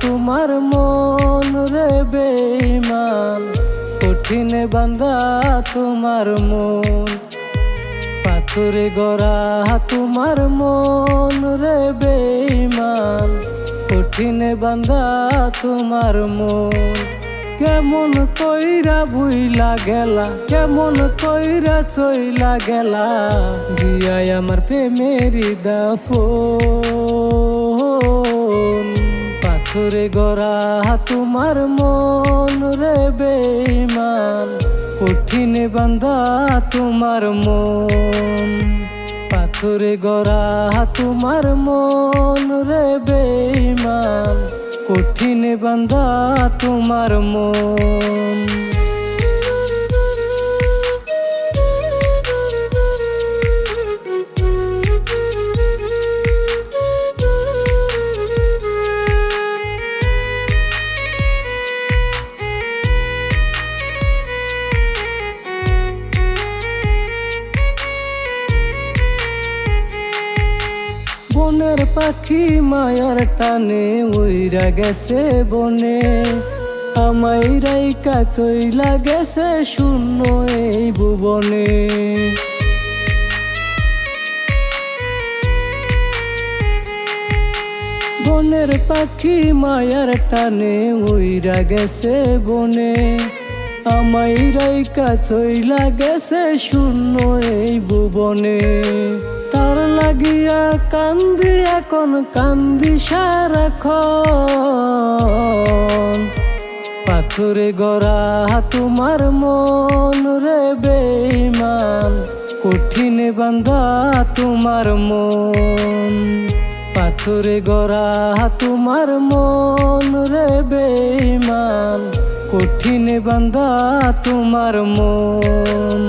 তোমার মন রে বেইমান কঠিন বান্দা তোমার মন। পাথরে গড়া তোমার মন রে বেইমান কঠিন বান্দা তোমার মন। কেমন কইরা ভুইলা গেলা, কেমন কইরা চইলা গেলা। গিয়াই আমার প্রেমেরই দাফন পাথরে গড়া তোমার মন রে বেইমান কঠিনে বান্ধা তোমার মন, পাথরে গড়া তোমার মন রে বেইমান কঠিনে বান্ধা তোমার মন। পাখি মায়ার টানে উইরা গেছে বনে। আমাই রাইকা চইলা গেছে শূন্য এই ভুবনে। বনের পাখি মায়ার টানে উইরা গেছে বনে। আমাই রাইকা চইলা গেছে শূন্য এই ভুবনে। লাগিয়া কান্দি, এখন কান্দি সারাক্ষণ। পাথরে গড়া তোমার মন রে বেইমান কঠিন বান্ধা তোমার মন। পাথরে গড়া তোমার মন রে বেইমান কঠিন বান্ধা তোমার মন।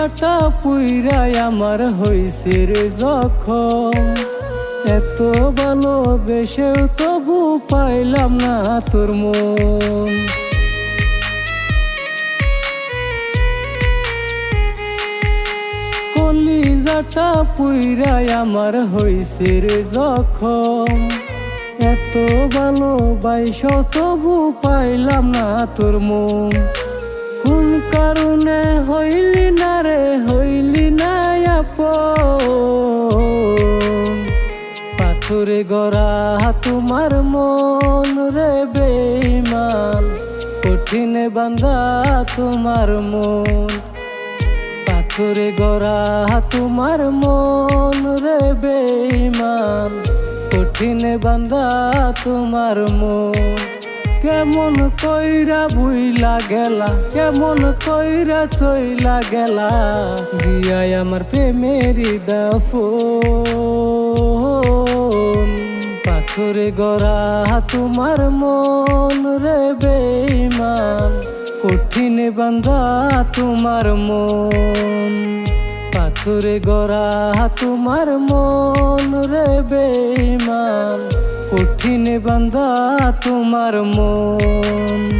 কলিজাটা পুইরাই আমার হইছে রে যখন। এত ভালোবেসেও তবু পাইলাম না তোর মন। কলিজাটা পুইরাই আমার হইছে রে যখন। এত ভালোবাইস তবু পাইলাম না তোর মন। কোন কারণে হইলি না রে, হইলি না আপন? পাথরে গড়া তোমার মন রে বেইমান কঠিনে বান্ধা তোমার মন। পাথরে গড়া তোমার মন রে বেইমান কঠিনে বান্ধা তোমার মন। কেমন কইরা বুইলা গেলা, কেমন কইরা চইলা গেলা। গিয়াই আমার প্রেমেরই দাফন। পাথরে গড়া তোমার মন রে বেইমান কঠিন বান্ধা তোমার মন। পাথরে গড়া তোমার মন রে বেইমান কঠিনে বান্ধা তোমার মন।